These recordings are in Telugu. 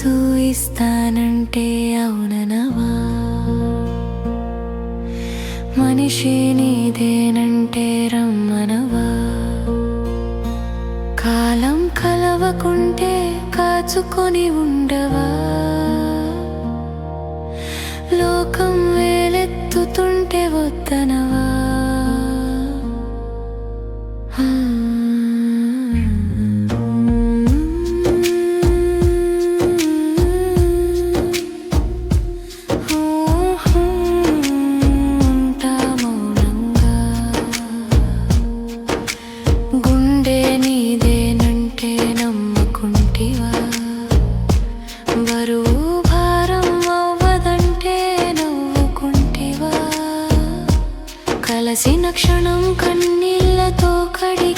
యేసు ఇస్తానంటే అవుననవా? మనిషి నీదేనంటే రమ్మనవా? కాలం కలవకుంటే కాచుకొని ఉండవా? లోకం వేలెత్తుతుంటే వద్దనవా? కలసిన క్షణం కన్నీళ్ళతో కడి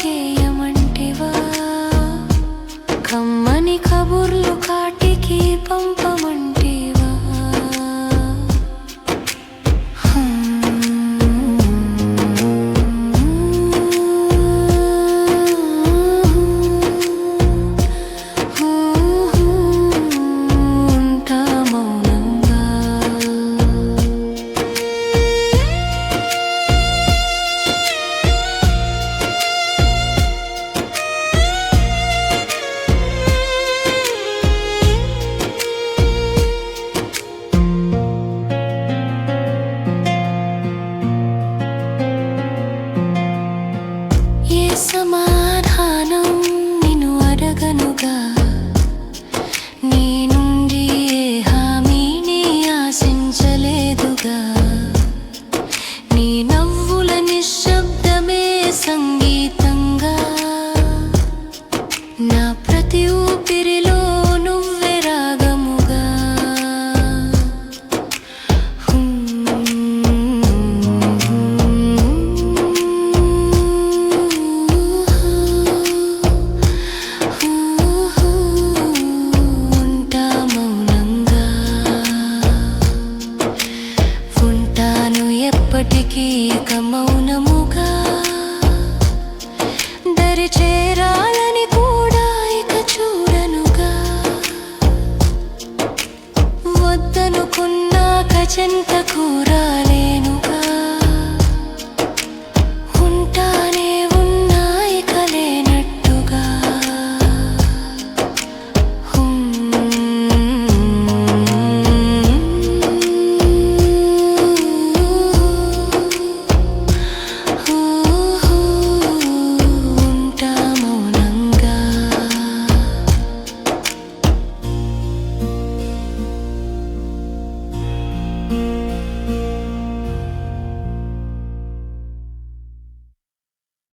good. cintaku